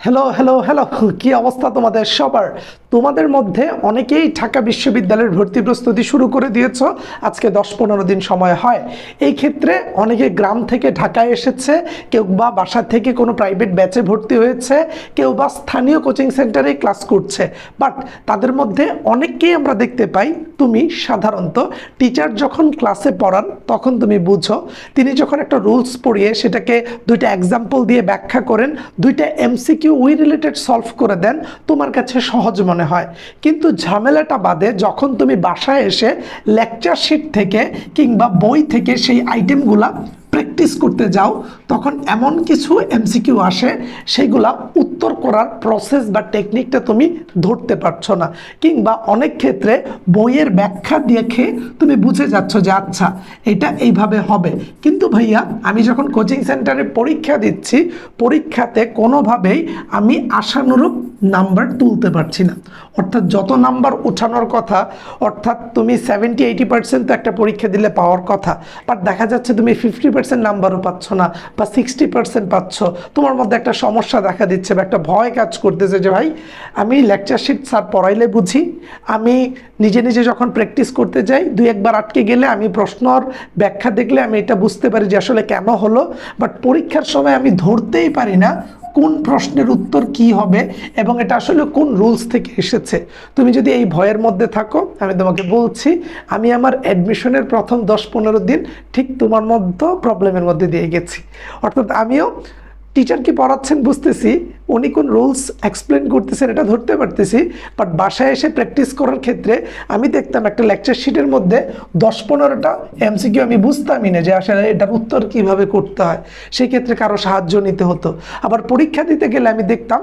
Hello hello hello কি অবস্থা তোমাদের? সবার তোমাদের মধ্যে অনেকেই ঢাকা বিশ্ববিদ্যালয়ের ভর্তি প্রস্তুতি শুরু করে দিয়েছ। আজকে দশ পনেরো দিন সময় হয়। এই ক্ষেত্রে অনেকে গ্রাম থেকে ঢাকায় এসেছে, কেউ বা বাসা থেকে কোনো প্রাইভেট ব্যাচে ভর্তি হয়েছে, কেউ বা স্থানীয় কোচিং সেন্টারে ক্লাস করছে। বাট তাদের মধ্যে অনেককেই আমরা দেখতে পাই, তুমি সাধারণত টিচার যখন ক্লাসে পড়ান, তখন তুমি বুঝো, তিনি যখন একটা রুলস পড়িয়ে সেটাকে দুইটা এক্সাম্পল দিয়ে ব্যাখ্যা করেন, দুইটা এমসিকিউ উই রিলেটেড সলভ করে দেন, তোমার কাছে সহজ মনে হয়। কিন্তু ঝামেলাটা বাদে যখন তুমি বাসায় এসে লেকচার শিট থেকে কিংবা বই থেকে সেই আইটেমগুলা প্র্যাকটিস করতে যাও, তখন এমন কিছু এমসিকিউ আসে, সেগুলা উত্তর করার প্রসেস বা টেকনিকটা তুমি ধরতে পারছ না। কিংবা অনেক ক্ষেত্রে বইয়ের ব্যাখ্যা দেখে তুমি বুঝে যাচ্ছ যে আচ্ছা এটা এইভাবে হবে। কিন্তু ভাইয়া, আমি যখন কোচিং সেন্টারে পরীক্ষা দিচ্ছি, পরীক্ষাতে কোনোভাবেই আমি আশানুরূপ নাম্বার তুলতে পারছি না। অর্থাৎ যত নাম্বার উঠানোর কথা, অর্থাৎ তুমি সেভেন্টি এইটি পার্সেন্ট তো একটা পরীক্ষা দিলে পাওয়ার কথা বাট দেখা যাচ্ছে তুমি ফিফটি পার্সেন্ট নাম্বারও পাচ্ছ না বা সিক্সটি পার্সেন্ট পাচ্ছ। তোমার মধ্যে একটা সমস্যা দেখা দিচ্ছে বা একটা ভয় কাজ করতেছে যে, ভাই, আমি লেকচার শিট স্যার পড়াইলে বুঝি। আমি নিজে নিজে যখন প্র্যাকটিস করতে যাই, দুই একবার আটকে গেলে আমি প্রশ্নর ব্যাখ্যা দেখলে আমি এটা বুঝতে পারি যে, আসলে কেন হলো? বাট পরীক্ষার সময় আমি ধরতেই পারি না। কোন প্রশ্নের উত্তর কি হবে এবং এটা আসলে কোন রুলস থেকে এসেছে? তুমি যদি এই ভয়ের মধ্যে থাকো, আমি তোমাকে বলছি, আমি আমার অ্যাডমিশনের প্রথম দশ পনেরো দিন ঠিক তোমার মধ্যে প্রবলেমের মধ্যে দিয়ে গেছি। অর্থাৎ আমিও টিচার কি পড়াচ্ছেন, বুঝতেছি। উনি কোন রুলস এক্সপ্লেন করতেছেন, এটা ধরতে পারতেছি। বাট বাসায় এসে প্র্যাকটিস করার ক্ষেত্রে আমি দেখতাম একটা লেকচার শিটের মধ্যে দশ পনেরোটা এমসিকিউ আমি বুঝতামই না যে আসলে এটার উত্তর কীভাবে করতে হয়। সেই ক্ষেত্রে কারও সাহায্য নিতে হতো। আবার পরীক্ষা দিতে গেলে আমি দেখতাম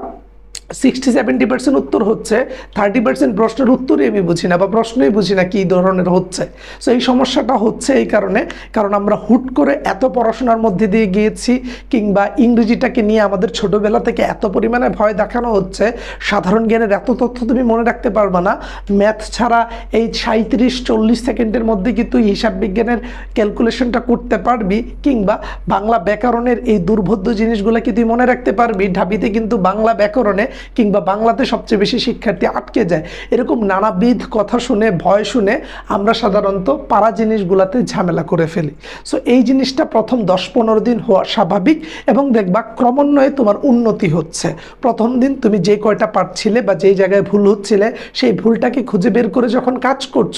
সিক্সটি সেভেন্টি পার্সেন্ট উত্তর হচ্ছে থার্টি পার্সেন্ট প্রশ্নের উত্তরই আমি বুঝি না বা প্রশ্নই বুঝি না কী ধরনের হচ্ছে। সো এই সমস্যাটা হচ্ছে এই কারণে, কারণ আমরা হুট করে এত পড়াশোনার মধ্যে দিয়ে গিয়েছি, কিংবা ইংরেজিটাকে নিয়ে আমাদের ছোটোবেলা থেকে এত পরিমাণে ভয় দেখানো হচ্ছে, সাধারণ জ্ঞানের এত তথ্য তুমি মনে রাখতে পারবে না। ম্যাথ ছাড়া এই সাঁত্রিশ চল্লিশ সেকেন্ডের মধ্যে কি তুই হিসাব বিজ্ঞানের ক্যালকুলেশনটা করতে পারবি, কিংবা বাংলা ব্যাকরণের এই দুর্বোধ্য জিনিসগুলো কি তুই মনে রাখতে পারবি। ঢাবিতে কিন্তু বাংলা ব্যাকরণে কিংবা বাংলাতে সবচেয়ে বেশি শিক্ষার্থী আটকে যায়। এরকম নানাবিধ কথা শুনে, ভয় শুনে আমরা সাধারণত পাড়া জিনিসগুলোতে ঝামেলা করে ফেলি। সো এই জিনিসটা প্রথম দশ পনেরো দিন হওয়া স্বাভাবিক এবং দেখবা ক্রমান্বয়ে তোমার উন্নতি হচ্ছে। প্রথম দিন তুমি যে কয়টা পারছিলে বা যেই জায়গায় ভুল হচ্ছিলে, সেই ভুলটাকে খুঁজে বের করে যখন কাজ করছ,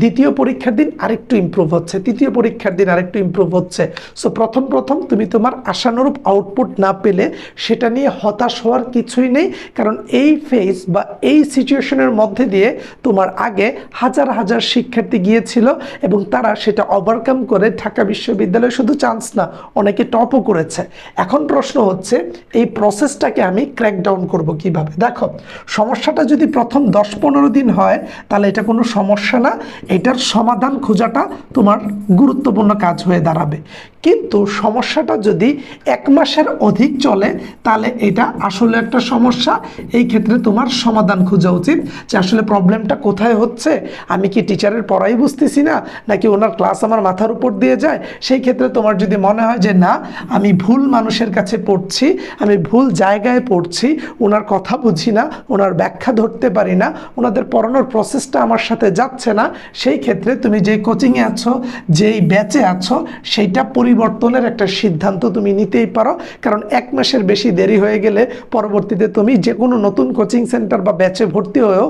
দ্বিতীয় পরীক্ষার দিন আরেকটু ইমপ্রুভ হচ্ছে, তৃতীয় পরীক্ষার দিন আরেকটু ইমপ্রুভ হচ্ছে। সো প্রথম প্রথম তুমি তোমার আশানুরূপ আউটপুট না পেলে সেটা নিয়ে হতাশ হওয়ার কিছুই নেই। কারণ এই ফেজ বা এই সিচুয়েশনের মধ্যে দিয়ে তোমার আগে হাজার হাজার শিক্ষার্থী গিয়েছিল এবং তারা সেটা ওভারকাম করে ঢাকা বিশ্ববিদ্যালয়ে শুধু চান্স না, অনেকে টপও করেছে। এখন প্রশ্ন হচ্ছে, এই প্রসেসটাকে আমি ক্র্যাকডাউন করব কীভাবে? দেখো, সমস্যাটা যদি প্রথম দশ পনেরো দিন হয়, তাহলে এটা কোনো সমস্যা না। এটার সমাধান খোঁজাটা তোমার গুরুত্বপূর্ণ কাজ হয়ে দাঁড়াবে। কিন্তু সমস্যাটা যদি এক মাসের অধিক চলে, তাহলে এটা আসলে একটা সমস্যা। এই ক্ষেত্রে তোমার সমাধান খোঁজা উচিত যে আসলে প্রবলেমটা কোথায় হচ্ছে? আমি কি টিচারের পড়াই বুঝতেছি না? নাকি ওনার ক্লাস আমার মাথার উপর দিয়ে যায়? সেই ক্ষেত্রে তোমার যদি মনে হয় যে, না, আমি ভুল মানুষের কাছে পড়ছি, আমি ভুল জায়গায় পড়ছি, ওনার কথা বুঝি না, ওনার ব্যাখ্যা ধরতে পারি না, ওনাদের পড়ানোর প্রসেসটা আমার সাথে যাচ্ছে না, সেই ক্ষেত্রে তুমি যে কোচিংয়ে আছো, যেই ব্যাচে আছো, সেইটা পরিবর্তনের একটা সিদ্ধান্ত তুমি নিতেই পারো। কারণ এক মাসের বেশি দেরি হয়ে গেলে পরবর্তীতে তুমি যে কোনো নতুন কোচিং সেন্টার বা ব্যাচে ভর্তি হয়েও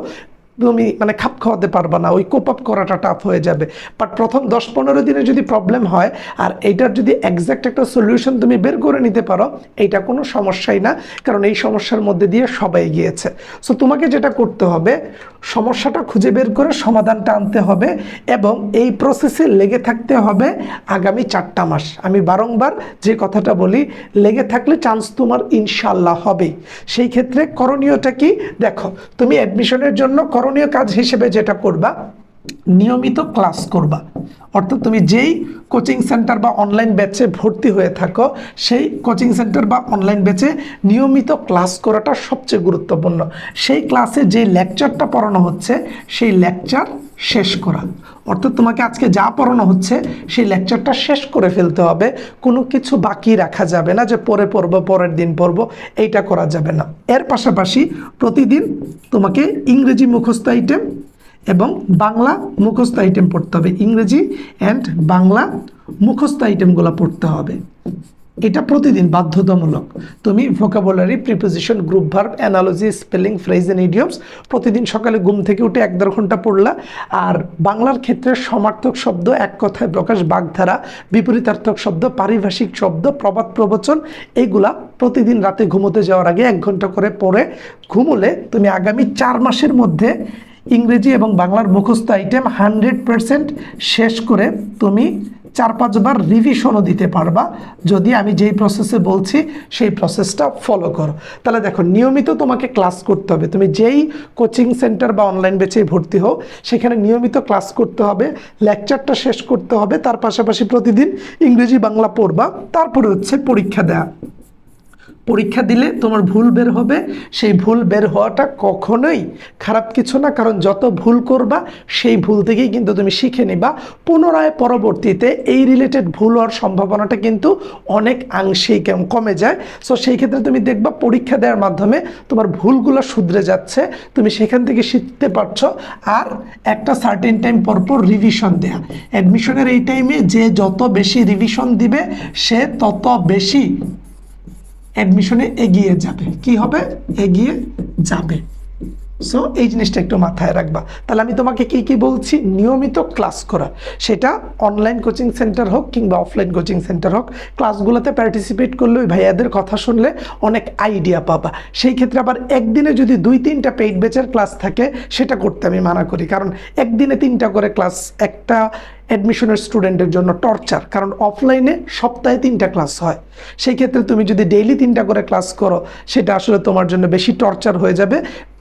তুমি মানে খাপ খাওয়াতে পারবে না, ওই কোপ আপ করাটা টাফ হয়ে যাবে। বাট প্রথম দশ পনেরো দিনে যদি প্রবলেম হয়, আর এইটার যদি একজ্যাক্ট একটা সলিউশন তুমি বের করে নিতে পারো, এইটা কোনো সমস্যাই না, কারণ এই সমস্যার মধ্যে দিয়ে সবাই গিয়েছে। সো তোমাকে যেটা করতে হবে, সমস্যাটা খুঁজে বের করে সমাধানটা আনতে হবে এবং এই প্রসেসে লেগে থাকতে হবে আগামী চারটা মাস। আমি বারংবার যে কথাটা বলি, লেগে থাকলে চান্স তোমার ইনশাল্লাহ হবেই। সেই ক্ষেত্রে করণীয়টা কি? দেখো, তুমি অ্যাডমিশনের জন্য করণীয় কাজ হিসেবে যেটা করবা নিয়মিত ক্লাস করবা। অর্থাৎ তুমি যেই কোচিং সেন্টার বা অনলাইন ব্যাচে ভর্তি হয়ে থাকো, সেই কোচিং সেন্টার বা অনলাইন ব্যাচে নিয়মিত ক্লাস করাটা সবচেয়ে গুরুত্বপূর্ণ। সেই ক্লাসে যে লেকচারটা পড়ানো হচ্ছে, সেই লেকচার শেষ করা। অর্থাৎ তোমাকে আজকে যা পড়ানো হচ্ছে, সেই লেকচারটা শেষ করে ফেলতে হবে। কোনো কিছু বাকি রাখা যাবে না যে পরে পড়ব, পরের দিন পড়ব, এইটা করা যাবে না। এর পাশাপাশি প্রতিদিন তোমাকে ইংরেজি মুখস্থ আইটেম এবং বাংলা মুখস্থ আইটেম পড়তে হবে ইংরেজি অ্যান্ড বাংলা মুখস্থ আইটেমগুলো পড়তে হবে। এটা প্রতিদিন বাধ্যতামূলক। তুমি vocabulary preposition group verb analogy spelling phrase and idioms প্রতিদিন সকালে ঘুম থেকে উঠে এক দেড় ঘণ্টা পড়লা। আর বাংলার ক্ষেত্রে সমার্থক শব্দ এক কথায় প্রকাশ, বাগধারা, বিপরীতার্থক শব্দ, পারিভাষিক শব্দ, প্রবাদ প্রবচন এইগুলা প্রতিদিন রাতে ঘুমোতে যাওয়ার আগে এক ঘণ্টা করে পড়ে। ঘুমোলে তুমি আগামী চার মাসের মধ্যে ইংরেজি এবং বাংলার মুখস্থ আইটেম হান্ড্রেড শেষ করে তুমি চার পাঁচবার রিভিশনও দিতে পারবা। যদি আমি যেই প্রসেসে বলছি, সেই প্রসেসটা ফলো করো। তাহলে দেখো, নিয়মিত তোমাকে ক্লাস করতে হবে। তুমি যেই কোচিং সেন্টার বা অনলাইন বেচেই ভর্তি হও, সেখানে নিয়মিত ক্লাস করতে হবে। লেকচারটা শেষ করতে হবে। তার পাশাপাশি প্রতিদিন ইংরেজি বাংলা পড়বা। তারপরে হচ্ছে পরীক্ষা দেয়া। পরীক্ষা দিলে তোমার ভুল বের হবে। সেই ভুল বের হওয়াটা কখনোই খারাপ কিছু না, কারণ যত ভুল করবা, সেই ভুল থেকেই কিন্তু তুমি শিখে নিবা। পুনরায় পরবর্তীতে এই রিলেটেড ভুল হওয়ার সম্ভাবনাটা কিন্তু অনেক কেমন কমে যায়। সো সেই ক্ষেত্রে তুমি দেখবা পরীক্ষা দেওয়ার মাধ্যমে তোমার ভুলগুলো শুধরে যাচ্ছে, তুমি সেখান থেকে শিখতে পারছ। আর একটা সার্টেন টাইম পর পর রিভিশন দেয়া। অ্যাডমিশনের এই টাইমে যে যত বেশি রিভিশন দিবে, সে তত বেশি অ্যাডমিশনে এগিয়ে যাবে। কি হবে? এগিয়ে যাবে। সো এই জিনিসটা একটু মাথায় রাখবা। তাহলে আমি তোমাকে কি কি বলছি? নিয়মিত ক্লাস করা। সেটা অনলাইন কোচিং সেন্টার হোক কিংবা অফলাইন কোচিং সেন্টার হোক ক্লাসগুলোতে পার্টিসিপেট করলে ওই ভাইয়াদের কথা শুনলে অনেক আইডিয়া পাবা। সেই ক্ষেত্রে আবার একদিনে যদি দুই, তিনটা পেইড বেচের ক্লাস থাকে, সেটা করতে আমি মানা করি। কারণ একদিনে তিনটা করে ক্লাস একটা অ্যাডমিশনের স্টুডেন্টের জন্য টর্চার কারণ অফলাইনে সপ্তাহে তিনটা ক্লাস হয়। সেই ক্ষেত্রে তুমি যদি ডেইলি তিনটা করে ক্লাস করো, সেটা আসলে তোমার জন্য বেশি টর্চার হয়ে যাবে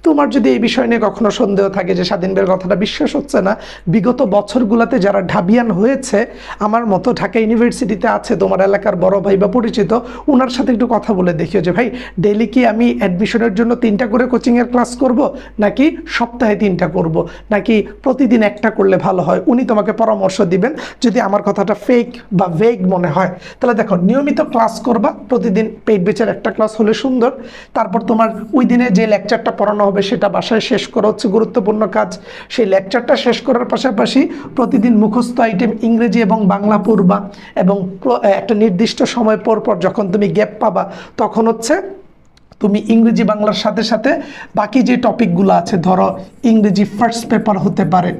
তোমার যদি এই বিষয় নিয়ে কখনো সন্দেহ থাকে যে স্বাধীন বের কথাটা বিশ্বাস হচ্ছে না, বিগত বছরগুলোতে যারা ঢাবিয়ান হয়েছে, আমার মতো ঢাকা ইউনিভার্সিটিতে আছে, তোমার এলাকার বড় ভাই বা পরিচিত ওনার সাথে একটু কথা বলে দেখিও যে, ভাই ডেইলি কি আমি অ্যাডমিশনের জন্য তিনটা করে কোচিংয়ের ক্লাস করব, নাকি সপ্তাহে তিনটা করব, নাকি প্রতিদিন একটা করলে ভালো হয়? উনি তোমাকে পরামর্শ দিবেন, যদি আমার কথাটা ফেক বা ভেগ মনে হয়। তাহলে দেখো, নিয়মিত ক্লাস করবা, প্রতিদিন পেইড বেচের একটা ক্লাস হলে সুন্দর। তারপর তোমার ওই দিনে যে লেকচারটা পড়ানো হবে সেটা বাসায় শেষ করা হচ্ছে গুরুত্বপূর্ণ কাজ। সেই লেকচারটা শেষ করার পাশাপাশি প্রতিদিন মুখস্থ আইটেম ইংরেজি এবং বাংলা পড়বা এবং একটা নির্দিষ্ট সময় পর পর যখন তুমি গ্যাপ পাবা, তখন হচ্ছে তুমি ইংরেজি বাংলার সাথে সাথে বাকি যে টপিকগুলো আছে, ধরো ইংরেজি ফার্স্ট পেপার হতে পারে।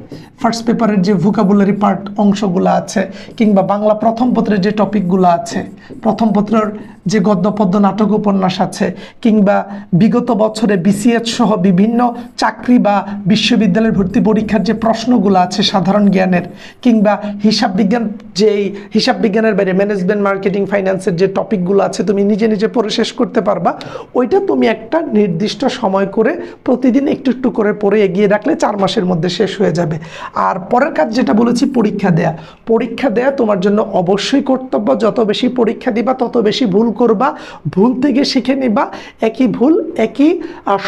ফার্স্ট পেপারের যে ভোকাবুলারি পার্ট অংশগুলো আছে, কিংবা বাংলা প্রথম পত্রের যে টপিকগুলো আছে, প্রথম পত্রের যে গদ্যপদ্য নাটক উপন্যাস আছে, কিংবা বিগত বছরে বিসিএস সহ বিভিন্ন চাকরি বা বিশ্ববিদ্যালয়ের ভর্তি পরীক্ষার যে প্রশ্নগুলো আছে সাধারণ জ্ঞানের, কিংবা হিসাব বিজ্ঞান যেই হিসাব বিজ্ঞানের বাইরে ম্যানেজমেন্ট মার্কেটিং ফাইন্যান্সের যে টপিকগুলো আছে তুমি নিজে নিজে পড়ে শেষ করতে পারবা, ওইটা তুমি একটা নির্দিষ্ট সময় করে প্রতিদিন একটু একটু করে পড়ে এগিয়ে রাখলে চার মাসের মধ্যে শেষ হয়ে যাবে। আর পরের কাজ যেটা বলেছি, পরীক্ষা দেয়া। পরীক্ষা দেয়া তোমার জন্য অবশ্যই কর্তব্য, যত বেশি পরীক্ষা দিবা, তত বেশি ভুল করবা, ভুল থেকে শিখে নিবা, একই ভুল, একই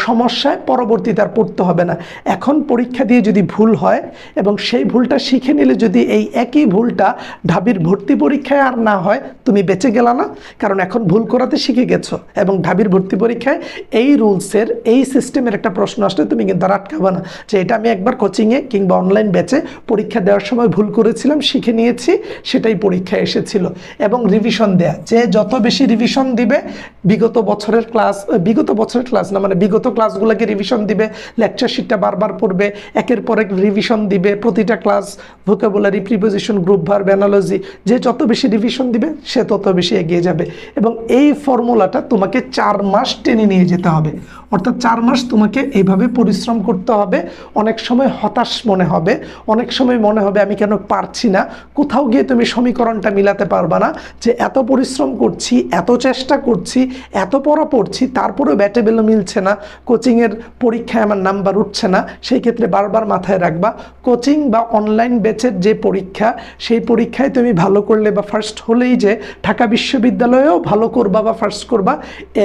সমস্যায় পরবর্তীতে আর পড়তে হবে না। এখন পরীক্ষা দিয়ে যদি ভুল হয় এবং সেই ভুলটা শিখে নিলে যদি এই একই ভুলটা ঢাবির ভর্তি পরীক্ষায় আর না হয়, তুমি বেঁচে গেলা না। কারণ এখন ভুল করাতে শিখে গেছো এবং ঢাবির ভর্তি পরীক্ষায় এই রুলসের, এই সিস্টেমের একটা প্রশ্ন আসলে তুমি কিন্তু আর আটকাবে না। যে এটা আমি একবার কোচিংয়ে কিংবা অনলাইন ব্যাচে পরীক্ষা দেওয়ার সময় ভুল করেছিলাম, শিখে নিয়েছি, সেটাই পরীক্ষায় এসেছিল। এবং রিভিশন দেয়া, যে যত বেশি রিভিশন দিবে, বিগত বছরের ক্লাস বিগত বছরের ক্লাস না মানে বিগত ক্লাসগুলোকে রিভিশন দিবে লেকচার শিটটা বারবার পড়বে, একের পর এক রিভিশন দিবে, প্রতিটা class vocabulary preposition group verb analogy যে যত বেশি রিভিশন দিবে, সে তত বেশি এগিয়ে যাবে। এবং এই ফর্মুলাটা তোমাকে চার মাস টেনে নিয়ে যেতে হবে। অর্থাৎ চার মাস তোমাকে এইভাবে পরিশ্রম করতে হবে। অনেক সময় হতাশ মনে হবে, অনেক সময় মনে হবে আমি কেন পারছি না। কোথাও গিয়ে তুমি সমীকরণটা মিলাতে পারবা না যে এত পরিশ্রম করছি এত চেষ্টা করছি, এত পড়া পড়ছি, তারপরেও ব্যাটেবেলও মিলছে না, কোচিংয়ের পরীক্ষায় আমার নাম্বার উঠছে না, সেই ক্ষেত্রে বারবার মাথায় রাখবা, কোচিং বা অনলাইন ব্যাচের যে পরীক্ষা, সেই পরীক্ষায় তুমি ভালো করলে বা ফার্স্ট হলেই যে ঢাকা বিশ্ববিদ্যালয়েও ভালো করবা বা ফার্স্ট করবা,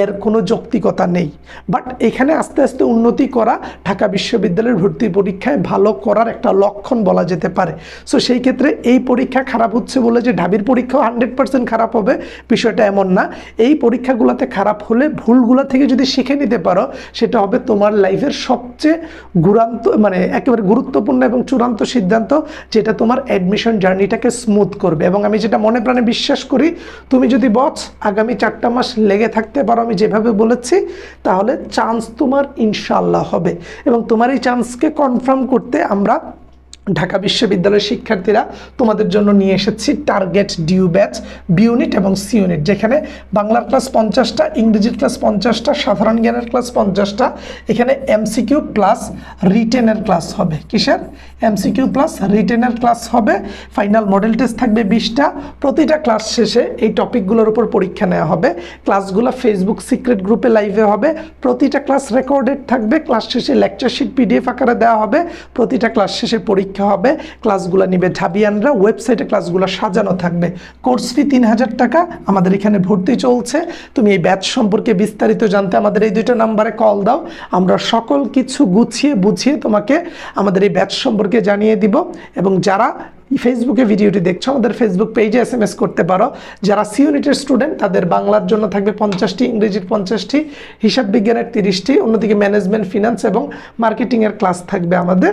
এর কোনো যৌক্তিকতা নেই। বাট এখানে আস্তে আস্তে উন্নতি করা, ঢাকা বিশ্ববিদ্যালয়ের ভর্তি পরীক্ষায় ভালো করার একটা লক্ষণ বলা যেতে পারে। সো সেই ক্ষেত্রে এই পরীক্ষা খারাপ হচ্ছে বলে যে ঢাবির পরীক্ষাও হান্ড্রেড পার্সেন্ট খারাপ হবে, বিষয়টা এমন না। এই পরীক্ষাগুলোতে খারাপ হলে ভুলগুলো থেকে যদি শিখে নিতে পারো, সেটা হবে তোমার লাইফের সবচেয়ে গুরান্ত মানে একেবারে গুরুত্বপূর্ণ এবং চূড়ান্ত সিদ্ধান্ত, যেটা তোমার অ্যাডমিশন জার্নিটাকে স্মুথ করবে। এবং আমি যেটা মনে প্রাণে বিশ্বাস করি, তুমি যদি বচ আগামী চারটা মাস লেগে থাকতে পারো আমি যেভাবে বলেছি, তাহলে চান্স তোমার ইনশাল্লাহ হবে। এবং তোমার এই চান্সকে কনফার্ম করতে আমরা ঢাকা বিশ্ববিদ্যালয়ের শিক্ষার্থীরা তোমাদের জন্য নিয়ে এসেছি target D U batch B unit এবং সি ইউনিট যেখানে বাংলার ক্লাস পঞ্চাশটা, ইংরেজির ক্লাস পঞ্চাশটা, সাধারণ জ্ঞানের ক্লাস পঞ্চাশটা, এখানে এমসিকিউ প্লাস রিটেনের ক্লাস হবে। কিসের? এমসিকিউ প্লাস রিটেনের ক্লাস হবে ফাইনাল মডেল টেস্ট থাকবে বিশটা, প্রতিটা ক্লাস শেষে এই টপিকগুলোর উপর পরীক্ষা নেওয়া হবে ক্লাসগুলো ফেসবুক সিক্রেট গ্রুপে লাইভে হবে, প্রতিটা ক্লাস রেকর্ডেড থাকবে ক্লাস শেষে লেকচার শিট পিডিএফ আকারে দেওয়া হবে, প্রতিটা ক্লাস শেষে পরীক্ষা হবে ক্লাসগুলো নিবে ঢাবিয়ানরা ওয়েবসাইটে ক্লাসগুলো সাজানো থাকবে। কোর্স ফি তিন হাজার টাকা, আমাদের এখানে ভর্তি চলছে, তুমি এই ব্যাচ সম্পর্কে বিস্তারিত জানতে আমাদের এই দুইটা নাম্বারে কল দাও, আমরা সকল কিছু গুছিয়ে বুঝিয়ে তোমাকে আমাদের এই ব্যাচ সম্পর্কে জানিয়ে দিব এবং যারা ফেসবুকে ভিডিওটি দেখছ, আমাদের ফেসবুক পেজে এস এম এস করতে পারো। যারা সি ইউনিটের স্টুডেন্ট তাদের বাংলার জন্য থাকবে পঞ্চাশটি, ইংরেজির পঞ্চাশটি, হিসাব বিজ্ঞানের তিরিশটি, অন্যদিকে ম্যানেজমেন্ট ফিনান্স এবং মার্কেটিংয়ের ক্লাস থাকবে আমাদের।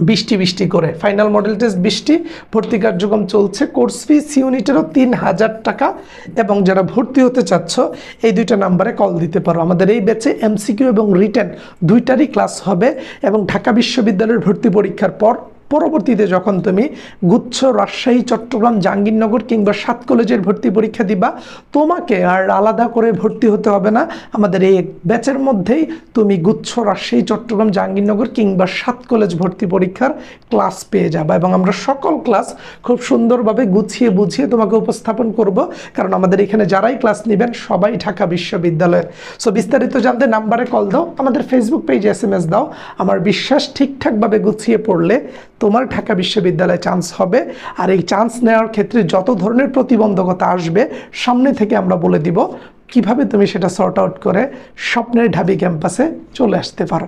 বৃষ্টি বৃষ্টি করে। ফাইনাল মডেল টেস্ট বৃষ্টি, ভর্তি কার্যক্রম চলছে। কোর্স ফি সি ইউনিটেরও তিন হাজার টাকা। এবং যারা ভর্তি হতে চাচ্ছ, এই দুইটা নাম্বারে কল দিতে পারো। আমাদের এই ব্যাচে এমসিকিউ এবং রিটেন দুইটারই ক্লাস হবে। এবং ঢাকা বিশ্ববিদ্যালয়ের ভর্তি পরীক্ষার পর পরবর্তীতে যখন তুমি গুচ্ছ, রাজশাহী, চট্টগ্রাম, জাহাঙ্গীরনগর কিংবা সাত কলেজের ভর্তি পরীক্ষা দিবা, তোমাকে আর আলাদা করে ভর্তি হতে হবে না। আমাদের এই ব্যাচের মধ্যেই তুমি গুচ্ছ, রাজশাহী, চট্টগ্রাম, জাহাঙ্গীরনগর কিংবা সাত কলেজ ভর্তি পরীক্ষার ক্লাস পেয়ে যাবা এবং আমরা সকল ক্লাস খুব সুন্দরভাবে গুছিয়ে বুঝিয়ে তোমাকে উপস্থাপন করব। কারণ আমাদের এখানে যারাই ক্লাস নেবেন সবাই ঢাকা বিশ্ববিদ্যালয়ের। সো বিস্তারিত জানতে নাম্বারে কল দাও, আমাদের ফেসবুক পেজে এস এম এস দাও। আমার বিশ্বাস ঠিকঠাকভাবে গুছিয়ে পড়লে তোমার ঢাকা বিশ্ববিদ্যালয়ে চান্স হবে। আর এই চান্স নেওয়ার ক্ষেত্রে যত ধরনের প্রতিবন্ধকতা আসবে, সামনে থেকে আমরা বলে দিব কীভাবে তুমি সেটা সর্ট আউট করে স্বপ্নের ঢাবি ক্যাম্পাসে চলে আসতে পারো।